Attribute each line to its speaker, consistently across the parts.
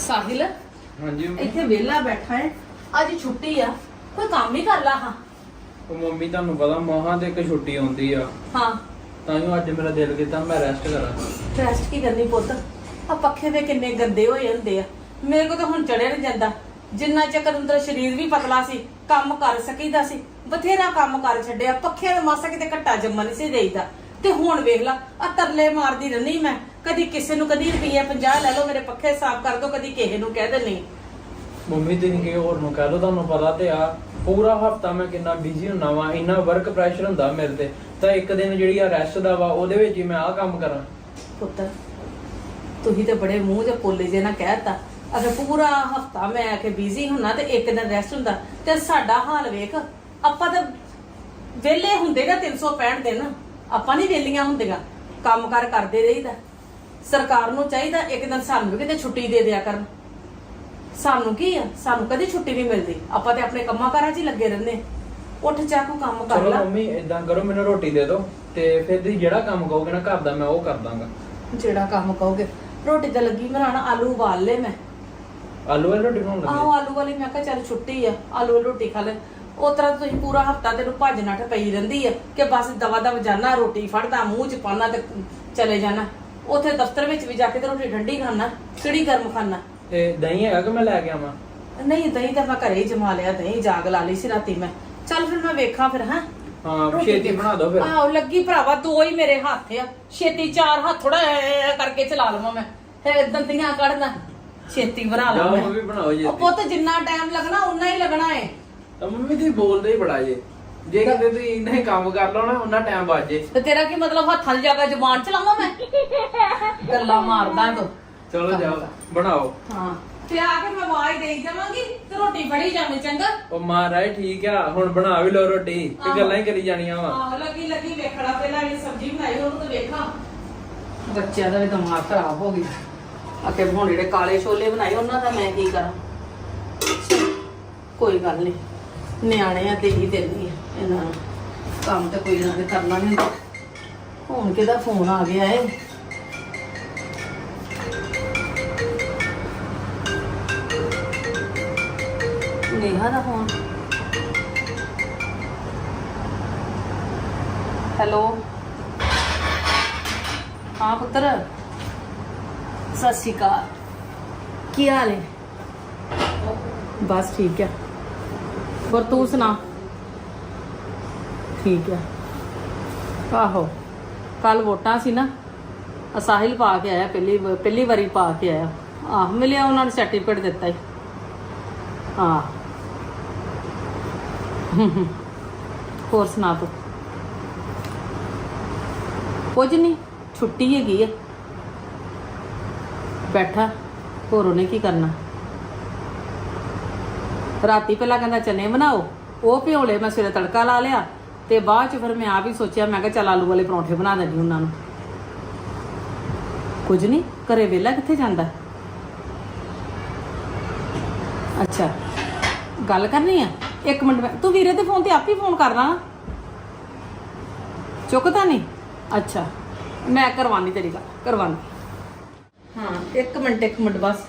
Speaker 1: ਸਾਹਿਲ
Speaker 2: ਹਾਂਜੀ ਮੰਮੀ।
Speaker 1: ਇੱਥੇ ਵਿਹਲਾ ਬੈਠਾ ਹੈ ਅੱਜ ਛੁੱਟੀ ਆ। ਕੋਈ ਕੰਮ ਹੀ ਕਰ ਲਾ ਹਾਂ।
Speaker 2: ਉਹ ਮੰਮੀ ਤੁਹਾਨੂੰ ਪਤਾ ਮਹਾਂ ਤੇ ਇੱਕ ਛੁੱਟੀ ਆਉਂਦੀ ਆ।
Speaker 1: ਹਾਂ।
Speaker 2: ਤਾਂ ਹੀ ਅੱਜ ਮੇਰਾ ਦਿਲ ਕੀਤਾ ਮੈਂ ਰੈਸਟ ਕਰਾਂ।
Speaker 1: ਰੈਸਟ ਕੀ ਕਰਨੀ ਪੁੱਤ? ਆ ਪੱਖੇ ਦੇ ਕਿੰਨੇ ਗੰਦੇ ਹੋਏ ਹੁੰਦੇ ਆ। ਮੇਰੇ ਕੋ ਤਾਂ ਹੁਣ ਚੜਿਆ ਨਹੀਂ ਜਾਂਦਾ। ਜਿੰਨਾ ਚੱਕਰ ਅੰਦਰ ਸਰੀਰ ਵੀ ਪਤਲਾ ਸੀ ਕੰਮ ਕਰ ਸਕੀਦਾ ਸੀ। ਬਥੇਰਾ ਕੰਮ ਕਰ ਛੱਡਿਆ। ਪੱਖਿਆਂ ਦੇ ਮਾਸਾ ਕਿਤੇ ਘੱਟਾ ਜੰਮਾ ਨਹੀਂ ਸੀ ਦੇਈਦਾ। ਤੇ ਹੁਣ ਵੇਖ ਲਾ ਆ ਤਰਲੇ ਮਾਰਦੀ ਰਹਿੰਦੀ ਮੈਂ। ਕਦੀ ਕਿਸੇ ਨੂੰ ਕਦੀ ਰੁਪਈਆ 50 ਲੈ ਲਓ ਮੇਰੇ ਪੱਖੇ ਸਾਫ਼ ਕਰ ਦੋ ਕਦੀ ਕਿਸੇ ਨੂੰ ਕਹਿ ਦਿੰਨੀ
Speaker 2: ਮੰਮੀ ਤੁਸੀਂ ਕੀ ਹੋਰ ਨੂੰ ਕਹਿ ਦੋ ਤੁਹਾਨੂੰ ਪਤਾ ਤੇ ਆ ਪੂਰਾ ਹਫਤਾ ਮੈਂ ਕਿੰਨਾ ਬਿਜ਼ੀ ਹੁੰਨਾ ਵਾਂ ਇੰਨਾ ਵਰਕ ਪ੍ਰੈਸ਼ਰ ਹੁੰਦਾ ਮੇਰੇ ਤੇ ਤਾਂ ਇੱਕ ਦਿਨ ਜਿਹੜੀ ਆ ਰੈਸਟ ਦਾ ਵਾ ਉਹਦੇ ਵਿੱਚ ਹੀ ਮੈਂ ਆਹ ਕੰਮ ਕਰਾਂ।
Speaker 1: ਪੁੱਤਰ ਤੁਸੀਂ ਤੇ ਬੜੇ ਮੂੰਹ ਜੇ ਪੋਲੇ ਜੇ ਨਾ ਕਹਿਤਾ ਅਗਰ ਪੂਰਾ ਹਫਤਾ ਮੈਂ ਆ ਕੇ ਬਿਜ਼ੀ ਹੁੰਨਾ ਤੇ ਇੱਕ ਦਿਨ ਰੈਸਟ ਹੁੰਦਾ ਤੇ ਸਾਡਾ ਹਾਲ ਵੇਖ ਆਪਾਂ ਤਾਂ ਵਿਹਲੇ ਹੁੰਦੇ ਨਾ 365 ਦਿਨ ਆਪਾਂ ਨਹੀਂ ਵਿਹਲੀਆਂ ਹੁੰਦੀਆਂ ਕੰਮ ਕਾਰ ਕਰਦੇ ਰਹੀਦਾ। ਸਰਕਾਰ ਨੂੰ ਚਾਹੀਦਾ ਇੱਕ ਦਿਨ ਸਾਨੂੰ ਵੀ ਕਿਤੇ ਛੁੱਟੀ ਦੇ ਦਿਆ ਕਰਨ। ਸਾਨੂੰ ਕੀ ਆ? ਸਾਨੂੰ ਕਦੀ ਛੁੱਟੀ ਨਹੀਂ ਮਿਲਦੀ। ਆਪਾਂ ਤੇ ਆਪਣੇ ਕੰਮਾਂ ਕਾਰਾਂ 'ਚ ਹੀ ਲੱਗੇ ਰਹਿੰਦੇ। ਉੱਠ ਜਾ ਕੋ ਕੰਮ ਕਰ
Speaker 2: ਚਲੋ
Speaker 1: ਲੈ।
Speaker 2: ਮੰਮੀ ਇਦਾਂ ਕਰੋ ਮੈਨੂੰ ਰੋਟੀ ਦੇ ਦਿਓ। ਤੇ ਫਿਰ ਤੁਸੀਂ ਜਿਹੜਾ ਕੰਮ ਕਹੋਗੇ ਨਾ ਘਰ ਦਾ ਮੈਂ ਉਹ ਕਰ ਦਾਂਗਾ।
Speaker 1: ਜਿਹੜਾ ਕੰਮ ਕਹੋਗੇ। ਰੋਟੀ ਤਾਂ ਲੱਗੀ ਬਣਾਉਣਾ ਆਲੂ ਉਬਾਲ ਲਏ ਮੈਂ।
Speaker 2: ਆਲੂ ਵਾਲੀ ਰੋਟੀ ਬਣਾਉਣ
Speaker 1: ਆਹੋ
Speaker 2: ਲੱਗੇ
Speaker 1: ਆਲੂ ਵਾਲੀ ਮੈਂ ਕਿਹਾ ਚੱਲ ਛੁੱਟੀ ਆ। ਆਲੂ ਵਾਲੀ ਰੋਟੀ ਖਾ ਲੈ। ਉਹ ਤਰ੍ਹਾਂ ਤੁਸੀਂ ਪੂਰਾ ਹਫਤਾ ਤੈਨੂੰ ਭੱਜ ਨੱਠ ਪਈ ਰਹਿੰਦੀ ਆ ਕਿ ਬਸ ਦਵਾ ਦਵ ਜਾਣਾ ਰੋਟੀ ਫੜਦਾ ਮੂੰਹ ਚ ਪਾਣਾ ਤੇ ਚਲੇ ਜਾਣਾ। ਉਥੇ ਦਫ਼ਤਰ ਵਿੱਚ ਵੀ ਜਾ ਕੇ ਤੇ ਰੋਟੀ ਠੰਡੀ ਖਾਣਾ ਕਿਹੜੀ ਗਰਮ ਖਾਣਾ
Speaker 2: ਤੇ ਦਹੀਂ ਹੈਗਾ ਕਿ ਮੈਂ ਲੈ ਕੇ ਆਵਾਂ?
Speaker 1: ਨਹੀਂ ਦਹੀਂ ਤਾਂ ਮੈਂ ਘਰੇ ਹੀ ਜਮਾ ਲਿਆ ਦਹੀਂ ਜਾਗ ਲਾ ਲਈ ਸੀ ਰਾਤੀ ਮੈਂ। ਚੱਲ ਫਿਰ ਮੈਂ ਵੇਖਾਂ ਫਿਰ ਹਾਂ?
Speaker 2: ਹਾਂ
Speaker 1: ਰੋਟੀ
Speaker 2: ਛੇਤੀ ਬਣਾ ਦਿਓ ਫਿਰ।
Speaker 1: ਆਹੋ ਲੱਗੀ ਭਰਾਵਾ ਦੋ ਹੀ ਮੇਰੇ ਹੱਥ ਆ। ਛੇਤੀ ਚਾਰ ਹੱਥ ਥੋੜਾ ਕਰਕੇ ਚਲਾ ਲਵਾਂ ਮੈਂ। ਫਿਰ ਦੰਦੀਆਂ ਕੱਢਦਾ। ਛੇਤੀ ਬਣਾ ਲਾਂ
Speaker 2: ਜਾਓ
Speaker 1: ਮੈਂ।
Speaker 2: ਮੰਮੀ ਬਣਾਓ ਜੀ
Speaker 1: ਉਹ ਪੁੱਤ ਜਿੰਨਾ ਟਾਈਮ ਲੱਗਣਾ ਉਨਾ ਹੀ ਲੱਗਣਾ ਏ।
Speaker 2: ਤਾਂ ਮੰਮੀ ਤੁਸੀਂ ਬੋਲਦੇ ਹੀ ਬੜਾ ਜੇ। ਜੇ ਕਿਤੇ ਤੁਸੀਂ ਇੰਨਾ ਹੀ ਕੰਮ ਕਰ ਲਓ ਨਾ ਉਹਨਾਂ ਟਾਈਮ ਬਾਅਦ ਜੇ।
Speaker 1: ਤੇ ਤੇਰਾ ਕੀ ਮਤਲਬ ਹੱਥਾਂ ਦੀ ਜਗ੍ਹਾ ਜ਼ੁਬਾਨ ਚਲਾਵਾਂ ਮੈਂ? ਗੱਲਾਂ ਮਾਰਦਾ ਤੂੰ।
Speaker 2: ਚਲੋ ਜਾਓ ਬਣਾਓ।
Speaker 1: ਹਾਂ ਤੇ ਆ ਕੇ ਮੈਂ ਆਵਾਜ਼ ਦੇਈ ਜਾਵਾਂਗੀ ਤੇ ਰੋਟੀ ਫੜੀ ਜਾਵੇਂ ਚੰਗਾ?
Speaker 2: ਉਹ ਮਹਾਰਾਜ ਠੀਕ ਆ ਹੁਣ ਬਣਾ ਵੀ ਲਓ ਰੋਟੀ ਤੇ ਗੱਲਾਂ ਹੀ ਕਰੀ ਜਾਣੀਆਂ ਵਾ।
Speaker 1: ਆਹ ਲੱਗੀ ਲੱਗੀ ਵੇਖਣਾ ਪਹਿਲਾਂ ਇਹ ਸਬਜ਼ੀ ਬਣਾਈ ਉਹਨੂੰ ਤਾਂ ਵੇਖਾਂ। ਬੱਚਿਆਂ ਦਾ ਵੀ ਦਿਮਾਗ ਖਰਾਬ ਹੋ ਗਿਆ। ਅਕੇ ਹੁਣ ਜਿਹੜੇ ਕਾਲੇ ਛੋਲੇ ਬਣਾਏ ਉਹਨਾਂ ਦਾ ਮੈਂ ਕੀ ਕਰਾਂ? ਕੋਈ ਗੱਲ ਨਹੀਂ ਨਿਆਣੇ ਆ ਤੇ ਹੀ ਦਿੰਦੀ ਆ। ਇਹਨਾਂ ਨੂੰ, ਕੰਮ ਤਾਂ ਕੋਈ ਨਾ ਤੇ ਕਰਨਾ ਨਹੀਂ ਹੁਣ ਕਿਹਦਾ ਫੋਨ ਆ ਗਿਆ ਏ? ਨੇਹਾ ਦਾ ਫੋਨ। ਹੈਲੋ? ਹਾਂ ਪੁੱਤਰ। ਸਤਿ ਸ਼੍ਰੀ ਅਕਾਲ। ਕੀ ਹਾਲ ਹੈ ਬਸ ਠੀਕ ਹੈ ਹੋਰ ਤੂੰ ਸੁਣਾ? ਠੀਕ ਹੈ। ਆਹੋ, ਕੱਲ ਵੋਟਾਂ ਸੀ ਨਾ। ਆਹ ਸਾਹਿਲ ਪਾ ਕੇ ਆਇਆ, ਪਹਿਲੀ ਵ- ਪਹਿਲੀ ਵਾਰੀ ਪਾ ਕੇ ਆਇਆ। ਆਹ, ਮਿਲਿਆ ਉਹਨਾਂ ਨੇ ਸਰਟੀਫਿਕੇਟ ਦਿੱਤਾ ਹੀ। ਹਾਂ। ਹੋਰ ਸੁਣਾ ਤੂੰ? ਕੁਝ ਨਹੀਂ, ਛੁੱਟੀ ਹੈਗੀ ਆ। ਬੈਠਾ, ਹੋਰ ਉਹਨੇ ਕੀ ਕਰਨਾ? ਰਾਤੀ ਪਹਿਲਾਂ ਕਹਿੰਦਾ, ਚਨੇ ਬਣਾਓ। ਉਹ ਭਿਓਲੇ ਮੈਂ ਸਵੇਰੇ ਤੜਕਾ ਲਾ ਲਿਆ। ਤੇ ਬਾਅਦ ਚ ਫਿਰ ਮੈਂ ਆਪ ਵੀ ਸੋਚਿਆ, ਮੈਂ ਕਿਹਾ ਚੱਲ ਆਲੂ ਵਾਲੇ ਪਰੌਂਠੇ ਬਣਾ ਦਿੰਦੀ ਉਹਨਾਂ ਨੂੰ। ਕੁਝ ਨਹੀਂ, ਘਰੇ ਵਿਹਲਾ ਕਿੱਥੇ ਜਾਂਦਾ? ਅੱਛਾ, ਗੱਲ ਕਰਨੀ ਆ? ਇੱਕ ਮਿੰਟ ਤੂੰ ਵੀਰੇ ਦੇ ਫੋਨ ਤੇ ਆਪ ਹੀ ਫੋਨ ਕਰਨਾ ਨਾ। ਚੁੱਕਦਾ ਨਹੀਂ? ਅੱਛਾ, ਮੈਂ ਕਰਵਾਨੀ ਤੇਰੀ ਗੱਲ, ਕਰਵਾਨੀ। ਹਾਂ, ਇੱਕ ਮਿੰਟ ਇੱਕ ਮਿੰਟ ਬਸ।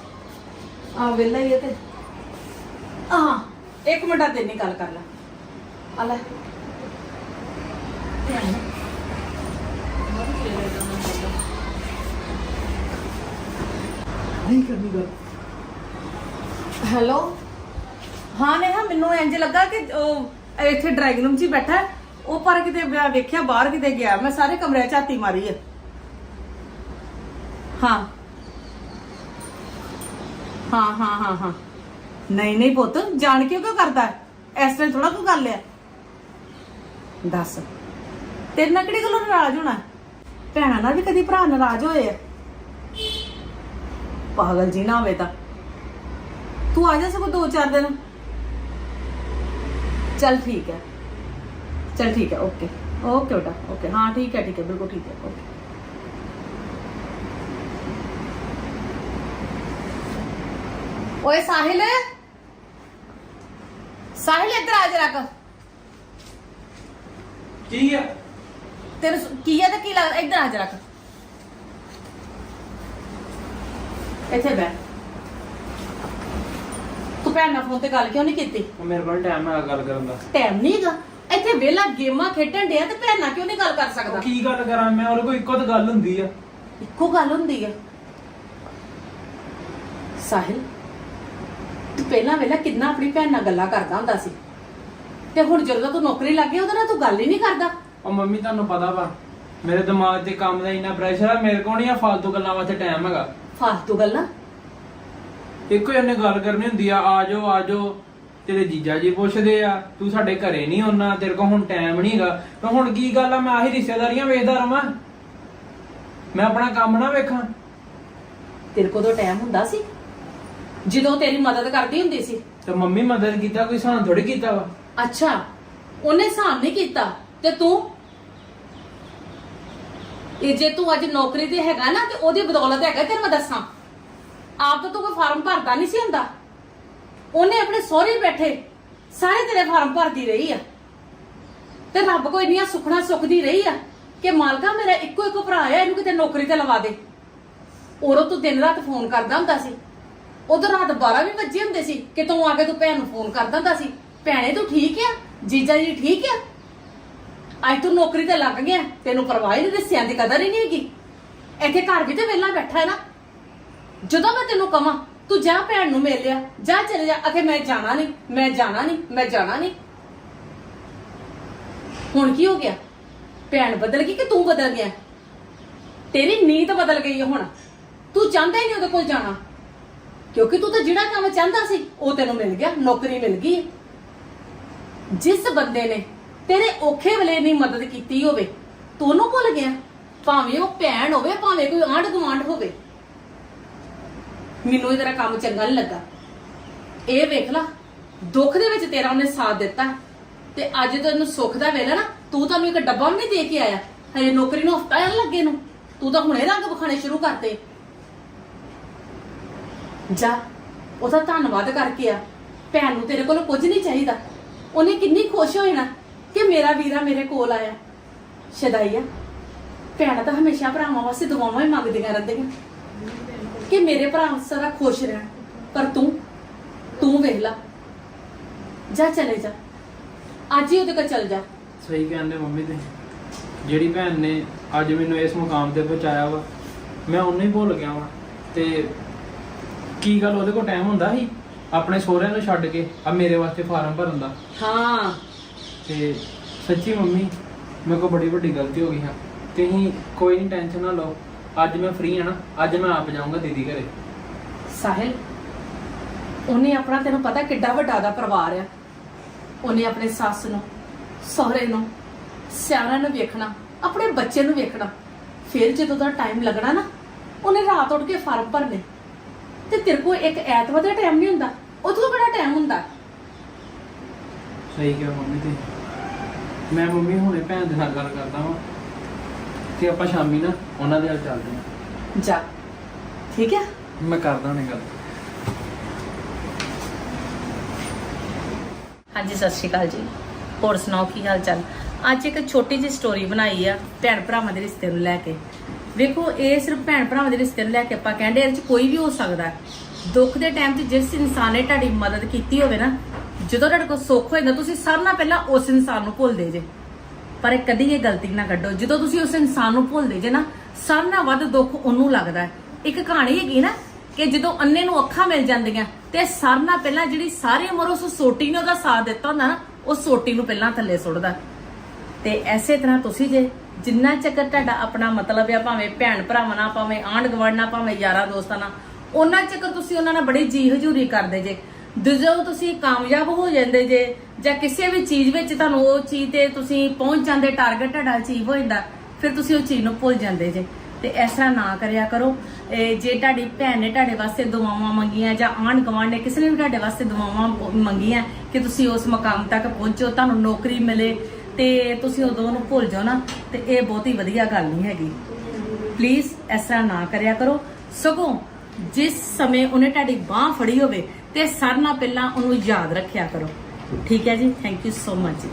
Speaker 1: ਆ ਵੇਲਾ ਹੀ ਹੈ ਤੇ। ਹਾਂ ਇੱਕ ਮਿੰਟ ਆ ਤੇ ਨਹੀਂ ਗੱਲ ਕਰ ਲੈ। ਆ ਲੈ।
Speaker 2: ਨਹੀਂ ਕਰਨੀ ਗੱਲ।
Speaker 1: ਹੈਲੋ ਹਾਂ ਨੇਹਾ, ਮੈਨੂੰ ਇੰਜ ਲੱਗਾ ਕਿ ਉਹ ਇੱਥੇ ਡਰਾਈਵਿੰਗ ਰੂਮ 'ਚ ਹੀ ਬੈਠਾ ਹੈ। ਉਹ ਪਰ ਕਿਤੇ ਮੈਂ ਵੇਖਿਆ, ਬਾਹਰ ਕਿਤੇ ਗਿਆ। ਮੈਂ ਸਾਰੇ ਕਮਰੇ 'ਚ ਝਾਤੀ ਮਾਰੀ ਹੈ ਹਾਂ। ਹਾਂ ਹਾਂ ਹਾਂ ਹਾਂ। ਨਹੀਂ ਨਹੀਂ ਪੁੱਤ, ਜਾਣ ਕੇ ਕਿਉਂ ਕਰਦਾ ਹੈ? ਇਸ ਤਰ੍ਹਾਂ ਥੋੜਾ ਕੋਈ ਗੱਲ ਹੈ ਦੱਸ। ਤੇਰੇ ਨਾਲ ਕਿਹੜੀ ਗੱਲੋਂ ਨਾਰਾਜ਼ ਹੋਣਾ? ਭੈਣਾਂ ਨਾਲ ਵੀ ਕਦੀ ਭਰਾ ਨਾਰਾਜ਼ ਹੋਏ ਆ। ਪਾਗਲ ਜੀ ਨਾ ਹੋਵੇ ਤਾਂ। ਤੂੰ ਆ ਜਾ ਸਗੋਂ ਦੋ ਚਾਰ ਦਿਨ। ਚਲ ਠੀਕ ਹੈ। ਚਲ ਠੀਕ ਹੈ, ਓਕੇ। ਓਕੇ ਬੇਟਾ, ਓਕੇ। ਹਾਂ, ਠੀਕ ਹੈ ਠੀਕ ਹੈ, ਬਿਲਕੁਲ ਠੀਕ ਹੈ, ਓਕੇ। ਓਏ ਸਾਹਿਲ। ਸਾਹਿਲ ਇੱਧਰ ਆ ਜਰਾ ਕ।
Speaker 2: ਕੀ ਆ?
Speaker 1: ਸ- ਕੀ ਹੈ ਤੇ ਕੀ ਲੱਗਦਾ? ਇੱਧਰ ਆ ਜਰਾ ਕ ਇੱਥੇ ਬੈ ਤੂੰ ਭੈਣ ਨਾਲ ਫੋਨ ਤੇ ਗੱਲ ਕਿਉਂ ਨਹੀਂ ਕੀਤੀ?
Speaker 2: ਉਹ ਮੇਰੇ ਕੋਲ ਟਾਈਮ ਹੈ ਗੱਲ ਕਰਨ ਦਾ।
Speaker 1: ਟਾਈਮ ਨਹੀਂਗਾ ਇੱਥੇ ਵਿਹਲਾ ਗੇਮਾਂ ਖੇਡਣ ਡਿਆ ਤੇ ਭੈਣ ਨਾਲ ਕਿਉਂ ਨਹੀਂ ਗੱਲ ਕਰ
Speaker 2: ਉਹ
Speaker 1: ਸਕਦਾ?
Speaker 2: ਕੀ ਗੱਲ ਕਰਾਂ ਮੈਂ? ਉਹਦੇ ਕੋਲ ਇੱਕੋ ਤਾਂ ਗੱਲ ਹੁੰਦੀ ਆ।
Speaker 1: ਇੱਕੋ ਗੱਲ ਹੁੰਦੀ ਹੈ ਸਾਹਿਲ ਤੂੰ ਪਹਿਲਾਂ ਵੇਲਾ ਕਿੰਨਾ ਆਪਣੀ ਭੈਣ ਨਾਲ ਗੱਲਾਂ ਕਰਦਾ ਹੁੰਦਾ ਸੀ। ਤੇ ਹੁਣ ਜਦੋਂ ਦਾ ਤੂੰ ਨੌਕਰੀ ਲੱਗ ਗਿਆ ਉਹਦੇ ਨਾਲ ਤੂੰ ਗੱਲ ਹੀ ਨਹੀਂ ਕਰਦਾ।
Speaker 2: ਉਹ ਮੰਮੀ ਤੁਹਾਨੂੰ ਪਤਾ ਵਾ ਮੇਰੇ ਦਿਮਾਗ ਤੇ ਕੰਮ ਦਾ ਇੰਨਾ ਪ੍ਰੈਸ਼ਰ ਆ ਮੇਰੇ ਕੋਲ ਨਹੀਂ ਆ ਫालतू ਗੱਲਾਂ ਵਾਸਤੇ ਟਾਈਮ ਹੈਗਾ।
Speaker 1: ਫਾਲਤੂ ਗੱਲਾਂ?
Speaker 2: ਇੱਕੋ ਹੀ ਉਹਨੇ ਗੱਲ ਕਰਨੀ ਹੁੰਦੀ ਆ ਆ ਜਾਓ ਆ ਜਾਓ ਤੇਰੇ ਜੀਜਾ ਜੀ ਪੁੱਛਦੇ ਆ ਤੂੰ ਸਾਡੇ ਘਰੇ ਨਹੀਂ ਆਉਣਾ ਤੇਰੇ ਕੋਲ ਹੁਣ ਟਾਈਮ ਨਹੀਂਗਾ ਮੈਂ ਹੁਣ ਕੀ ਗੱਲ ਆ ਮੈਂ ਆਹੀ ਰਿਸ਼ਤੇਦਾਰੀਆਂ ਵੇਖਦਾ ਰਵਾਂ? ਮੈਂ ਆਪਣਾ ਕੰਮ ਨਾ ਵੇਖਾਂ।
Speaker 1: ਤੇਰੇ ਕੋਲ ਤਾਂ ਟਾਈਮ ਹੁੰਦਾ ਸੀ। ਜਦੋਂ ਤੇਰੀ ਮਦਦ ਕਰਦੀ ਹੁੰਦੀ ਸੀ।
Speaker 2: ਤੇ ਮੰਮੀ ਮਦਦ ਕੀਤਾ ਕੋਈ ਸਾਨ ਥੋੜੀ ਕੀਤਾ ਵਾ?
Speaker 1: ਅੱਛਾ ਉਹਨੇ ਸਾਮ ਨਹੀਂ ਕੀਤਾ। ਤੇ ਤੂੰ? ਇਹ ਜੇ ਤੂੰ ਅੱਜ ਨੌਕਰੀ ਤੇ ਹੈਗਾ ਨਾ, ਤੇ ਉਹਦੀ ਬਦੌਲਤ ਹੈਗਾ, ਤੈਨੂੰ ਮੈਂ ਦੱਸਾਂ। ਆਪ ਤਾਂ ਤੂੰ ਕੋਈ ਫਾਰਮ ਭਰਦਾ ਨਹੀਂ ਸੀ ਹੁੰਦਾ। ਉਹਨੇ ਆਪਣੇ ਸਹੁਰੇ ਬੈਠੇ ਸਾਰੇ ਤੇਰੇ ਫਾਰਮ ਭਰਦੀ ਰਹੀ ਆ। ਤੇ ਰੱਬ ਕੋਈ ਇੰਨੀਆਂ ਸੁਖਣਾ ਸੁਖਦੀ ਰਹੀ ਆ ਕਿ ਮਾਲਕਾ ਮੇਰਾ ਇੱਕੋ ਇੱਕੋ ਭਰਾ ਆ, ਇਹਨੂੰ ਕਿਤੇ ਨੌਕਰੀ ਤੇ ਲਵਾ ਦੇ। ਉਰੋਂ ਤੂੰ ਦਿਨ ਰਾਤ ਫੋਨ ਕਰਦਾ ਹੁੰਦਾ ਸੀ। ਉਦੋਂ ਰਾਤ 12 ਵੀ ਵੱਜੇ ਹੁੰਦੇ ਸੀ ਕਿ ਤੂੰ ਆ ਕੇ ਤੂੰ ਭੈਣ ਨੂੰ ਫੋਨ ਕਰਦਾ ਹੁੰਦਾ ਸੀ। ਭੈਣੇ ਤੂੰ ਠੀਕ ਆ? ਜੀਜਾ ਜੀ ਠੀਕ ਆ? ਅੱਜ ਤੂੰ ਨੌਕਰੀ ਤੇ ਲੱਗ ਗਿਆ, ਤੈਨੂੰ ਪਰਵਾਹ ਹੀ ਨਹੀਂ ਰਿਸ਼ਤਿਆਂ ਦੀ ਕਦਰ ਹੀ ਨਹੀਂ ਹੈਗੀ। ਇੱਥੇ ਘਰ ਵੀ ਤੇ ਵਿਹਲਾ ਬੈਠਾ ਹੈ ਨਾ। ਜਦੋਂ ਮੈਂ ਤੈਨੂੰ ਕਵਾਂ, ਤੂੰ ਜਾ ਭੈਣ ਨੂੰ ਮਿਲ ਲਿਆ, ਜਾ ਚਲੇ ਜਾ ਅਖੇ ਮੈਂ ਜਾਣਾ ਨਹੀਂ, ਮੈਂ ਜਾਣਾ ਨਹੀਂ, ਮੈਂ ਜਾਣਾ ਨਹੀਂ। ਹੁਣ ਕੀ ਹੋ ਗਿਆ? ਭੈਣ ਬਦਲ ਗਈ ਕਿ ਤੂੰ ਬਦਲ ਗਿਆ? ਤੇਰੀ ਨੀਤ ਬਦਲ ਗਈ ਹੈ ਹੁਣ। ਤੂੰ ਚਾਹੁੰਦਾ ਹੀ ਨਹੀਂ ਉਹਦੇ ਕੋਲ ਜਾਣਾ। ਕਿਉਂਕਿ ਤੂੰ ਤਾਂ ਜਿਹੜਾ ਕੰਮ ਚਾਹੁੰਦਾ ਸੀ, ਉਹ ਤੈਨੂੰ ਮਿਲ ਗਿਆ, ਨੌਕਰੀ ਮਿਲ ਗਈ ਜਿਸ ਬੰਦੇ ਨੇ ਤੇਰੇ ਔਖੇ ਵੇਲੇ ਨਹੀਂ ਮਦਦ ਕੀਤੀ ਹੋਵੇ, ਤੂੰ ਉਹਨੂੰ ਭੁੱਲ ਗਿਆ? ਭਾਵੇਂ ਉਹ ਭੈਣ ਹੋਵੇ, ਭਾਵੇਂ ਕੋਈ ਆਂਢ ਗੁਆਂਢ ਹੋਵੇ। ਮੈਨੂੰ ਇਹ ਤੇਰਾ ਕੰਮ ਚੰਗਾ ਨਹੀਂ ਲੱਗਾ। ਇਹ ਵੇਖ ਲੈ, ਦੁੱਖ ਦੇ ਵਿੱਚ ਤੇਰਾ ਉਹਨੇ ਸਾਥ ਦਿੱਤਾ। ਤੇ ਅੱਜ ਤੈਨੂੰ ਸੁੱਖ ਦਾ ਵੇਲਾ ਨਾ, ਤੂੰ ਤਾਂ ਮੈਨੂੰ ਇੱਕ ਡੱਬਾ ਵੀ ਨਹੀਂ ਦੇ ਕੇ ਆਇਆ। ਹਜੇ ਨੌਕਰੀ ਨੂੰ ਹਫਤਾ ਹੀ ਲੱਗੇ ਨੂੰ। ਤੂੰ ਤਾਂ ਹੁਣੇ ਰੰਗ ਵਿਖਾਣੇ ਸ਼ੁਰੂ ਕਰਤੇ। ਜਾ, ਉਹਦਾ ਧੰਨਵਾਦ ਕਰਕੇ ਆ। ਭੈਣ ਨੂੰ ਤੇਰੇ ਕੋਲ ਕੁਝ ਨਹੀਂ ਚਾਹੀਦਾ। ਉਹਨੇ ਕਿੰਨੀ ਖੁਸ਼ ਹੋਈ ਨਾ ਕਿ ਮੇਰਾ ਵੀਰਾ ਮੇਰੇ ਕੋਲ ਆਇਆ। ਸ਼ਦਾਈਆ ਭੈਣਾਂ ਤਾਂ ਹਮੇਸ਼ਾ ਭਰਾਵਾਂ ਵਾਸਤੇ ਦੁਆਵਾਂ ਹੀ ਮੰਗਦੀਆਂ ਰਹਿੰਦੀਆਂ। ਕਿ ਮੇਰੇ ਭਰਾ ਸਦਾ ਖੁਸ਼ ਰਹਿਣ। ਪਰ ਤੂੰ ਤੂੰ ਵੇਖ ਲਾ। ਜਾ ਚਲੇ ਜਾ। ਅੱਜ ਹੀ ਉਹਦੇ ਕੋਲ ਚਲ ਜਾ।
Speaker 2: ਸਹੀ ਕਹਿੰਦੇ ਮੰਮੀ ਤੇ ਜਿਹੜੀ ਭੈਣ ਨੇ ਅੱਜ ਮੈਨੂੰ ਇਸ ਮੁਕਾਮ ਤੇ ਪਹੁੰਚਾਇਆ ਵਾ ਮੈਂ ਉਹਨੂੰ ਹੀ ਭੁੱਲ ਗਿਆ ਵਾ। ਤੇ ਕੀ ਗੱਲ ਉਹਦੇ ਕੋਲ ਟਾਈਮ ਹੁੰਦਾ ਸੀ? ਆਪਣੇ ਸਹੁਰਿਆਂ ਨੂੰ ਛੱਡ ਕੇ ਆ ਮੇਰੇ ਵਾਸਤੇ ਫਾਰਮ ਭਰਨ ਦਾ।
Speaker 1: ਹਾਂ।
Speaker 2: ਤੇ ਸੱਚੀ ਮੰਮੀ ਮੇਰੇ ਕੋਲ ਬੜੀ ਵੱਡੀ ਗਲਤੀ ਹੋ ਗਈ ਹੈ। ਤੁਸੀਂ ਕੋਈ ਨਹੀਂ ਟੈਨਸ਼ਨ ਨਾ ਲਓ। ਅੱਜ ਮੈਂ ਫ੍ਰੀ ਹਾਂ ਨਾ ਅੱਜ ਮੈਂ ਆਪ ਜਾਊਂਗਾ ਦੀਦੀ ਘਰੇ।
Speaker 1: ਸਾਹਿਲ ਉਹਨੇ ਆਪਣਾ ਤੈਨੂੰ ਪਤਾ ਕਿੱਡਾ ਵੱਡਾ ਦਾ ਪਰਿਵਾਰ ਆ। ਉਹਨੇ ਆਪਣੇ ਸੱਸ ਨੂੰ ਸਹੁਰੇ ਨੂੰ ਸਿਆਣਿਆਂ ਨੂੰ ਵੇਖਣਾ ਆਪਣੇ ਬੱਚੇ ਨੂੰ ਵੇਖਣਾ। ਫਿਰ ਜਦੋਂ ਦਾ ਟਾਈਮ ਲੱਗਣਾ ਨਾ ਉਹਨੇ ਰਾਤ ਉੱਠ ਕੇ ਫਾਰਮ ਭਰਨੇ। ਤੇ ਤੇਰੇ ਕੋਲ ਇੱਕ ਐਤਵਾਰ ਦਾ ਟਾਈਮ ਨਹੀਂ ਹੁੰਦਾ ਕੋਲ ਕਿਹੜਾ ਟਾਈਮ ਹੁੰਦਾ?
Speaker 2: ਸਹੀ ਕਿਹਾ ਮੰਮੀ ਤੇ ਮੈਂ ਮੰਮੀ ਹੁਣੇ ਭੈਣ ਦੇ ਨਾਲ ਗੱਲ ਕਰਦਾ ਵਾਂ ਤੇ ਆਪਾਂ ਸ਼ਾਮੀ ਨਾ ਉਹਨਾਂ ਦੇ ਨਾਲ ਚੱਲਦੇ ਹਾਂ।
Speaker 1: ਜਾ। ਠੀਕ ਹੈ
Speaker 2: ਮੈਂ ਕਰਦਾ ਹੁਣੇ ਗੱਲ।
Speaker 1: ਹਾਂਜੀ ਸਤਿ ਸ਼੍ਰੀ ਅਕਾਲ ਜੀ। ਹੋਰ ਸੁਣਾਓ ਕੀ ਹਾਲ ਚਾਲ? ਅੱਜ ਇੱਕ ਛੋਟੀ ਜਿਹੀ ਸਟੋਰੀ ਬਣਾਈ ਆ ਭੈਣ ਭਰਾਵਾਂ ਦੇ ਰਿਸ਼ਤੇ ਨੂੰ ਲੈ ਕੇ। ਵੇਖੋ ਇਹ ਸਿਰਫ ਭੈਣ ਭਰਾਵਾਂ ਦੇ ਰਿਸ਼ਤੇ ਨੂੰ ਲੈ ਕੇ ਆਪਾਂ ਕਹਿੰਦੇ ਇਹਦੇ ਚ ਕੋਈ ਵੀ ਹੋ ਸਕਦਾ। ਹੈ। ਦੁੱਖ ਦੇ ਟਾਈਮ ਤੇ ਜਿਸ ਇਨਸਾਨ ਨੇ ਤੁਹਾਡੀ ਮਦਦ ਕੀਤੀ ਹੋਵੇ ਨਾ ਜਦੋਂ ਤੁਹਾਡੇ ਕੋਲ ਸੁੱਖ ਹੋ ਜਾਂਦਾ ਤੁਸੀਂ ਸਾਰਿਆਂ ਨਾਲ ਪਹਿਲਾਂ ਉਸ ਇਨਸਾਨ ਨੂੰ ਭੁੱਲਦੇ ਜੇ। ਪਰ ਕਦੀ ਇਹ ਗਲਤੀ ਨਾ ਕੱਢੋ। ਜਦੋਂ ਤੁਸੀਂ ਉਸ ਇਨਸਾਨ ਨੂੰ ਭੁੱਲਦੇ ਜੇ ਨਾ ਸਾਰਿਆਂ ਨਾਲ ਵੱਧ ਦੁੱਖ ਉਹਨੂੰ ਲੱਗਦਾ ਹੈ। ਇੱਕ ਕਹਾਣੀ ਹੈਗੀ ਨਾ ਕਿ ਜਦੋਂ ਅੰਨੇ ਨੂੰ ਅੱਖਾਂ ਮਿਲ ਜਾਂਦੀਆਂ ਤੇ ਸਾਰਿਆਂ ਨਾਲ ਪਹਿਲਾਂ ਜਿਹੜੀ ਸਾਰੀ ਉਮਰ ਉਸ ਸੋਟੀ ਨੇ ਉਹਦਾ ਸਾਥ ਦਿੱਤਾ ਹੁੰਦਾ ਨਾ, ਉਹ ਸੋਟੀ ਨੂੰ ਪਹਿਲਾਂ ਥੱਲੇ ਸੁੱਟਦਾ ਤੇ ਐਸੇ ਤਰ੍ਹਾਂ ਤੁਸੀਂ ਜੇ ਜਿੰਨਾ ਚੱਕਰ ਤੁਹਾਡਾ ਆਪਣਾ ਮਤਲਬ ਆ, ਭਾਵੇਂ ਭੈਣ ਭਰਾਵਾਂ ਨਾਲ, ਭਾਵੇਂ ਆਂਢ ਗੁਆਂਢ ਨਾਲ, ਭਾਵੇਂ ਯਾਰਾਂ ਦੋਸਤਾਂ ਨਾਲ, ਉਹਨਾਂ ਚੱਕਰ ਤੁਸੀਂ ਉਹਨਾਂ ਨਾਲ ਬੜੀ ਜੀ ਹਜੂਰੀ ਕਰਦੇ ਜੇ। ਜਦੋਂ ਤੁਸੀਂ ਕਾਮਯਾਬ ਹੋ ਜਾਂਦੇ ਜੇ, ਜਾਂ ਕਿਸੇ ਵੀ ਚੀਜ਼ ਵਿੱਚ ਤੁਹਾਨੂੰ ਉਹ ਚੀਜ਼ ਤੇ ਤੁਸੀਂ ਪਹੁੰਚ ਜਾਂਦੇ ਟਾਰਗੇਟ ਤੁਹਾਡਾ ਅਚੀਵ ਹੋ ਜਾਂਦਾ, ਫਿਰ ਤੁਸੀਂ ਉਹ ਚੀਜ਼ ਨੂੰ ਭੁੱਲ ਜਾਂਦੇ ਜੇ। ਤੇ ਇਸ ਤਰ੍ਹਾਂ ਨਾ ਕਰਿਆ ਕਰੋ। ਇਹ ਜੇ ਤੁਹਾਡੀ ਭੈਣ ਨੇ ਤੁਹਾਡੇ ਵਾਸਤੇ ਦੁਆਵਾਂ ਮੰਗੀਆਂ, ਜਾਂ ਆਂਢ ਗੁਆਂਢ ਨੇ ਕਿਸੇ ਨੇ ਵੀ ਤੁਹਾਡੇ ਵਾਸਤੇ ਦੁਆਵਾਂ ਮੰਗੀਆਂ ਕਿ ਤੁਸੀਂ ਉਸ ਮਕਾਮ ਤੱਕ ਪਹੁੰਚੋ, ਤੁਹਾਨੂੰ ਨੌਕਰੀ ਮਿਲੇ, ਤੇ ਤੁਸੀਂ ਉਦੋਂ ਨੂੰ ਭੁੱਲ ਜਾਓ ਨਾ, ਤੇ ਇਹ ਬਹੁਤ ਹੀ ਵਧੀਆ ਗੱਲ ਨਹੀਂ ਹੈਗੀ। ਪਲੀਜ਼ ਇਸ ਤਰ੍ਹਾਂ ਨਾ ਕਰਿਆ ਕਰੋ। ਸਗੋਂ ਜਿਸ ਸਮੇਂ ਉਹਨੇ ਤੁਹਾਡੀ ਬਾਹ ਫੜੀ ਹੋਵੇ ਤੇ ਸਾਰਿਆਂ ਨਾਲ ਪਹਿਲਾਂ ਉਹਨੂੰ ਯਾਦ ਰੱਖਿਆ ਕਰੋ। ਠੀਕ ਹੈ ਜੀ? Thank you so much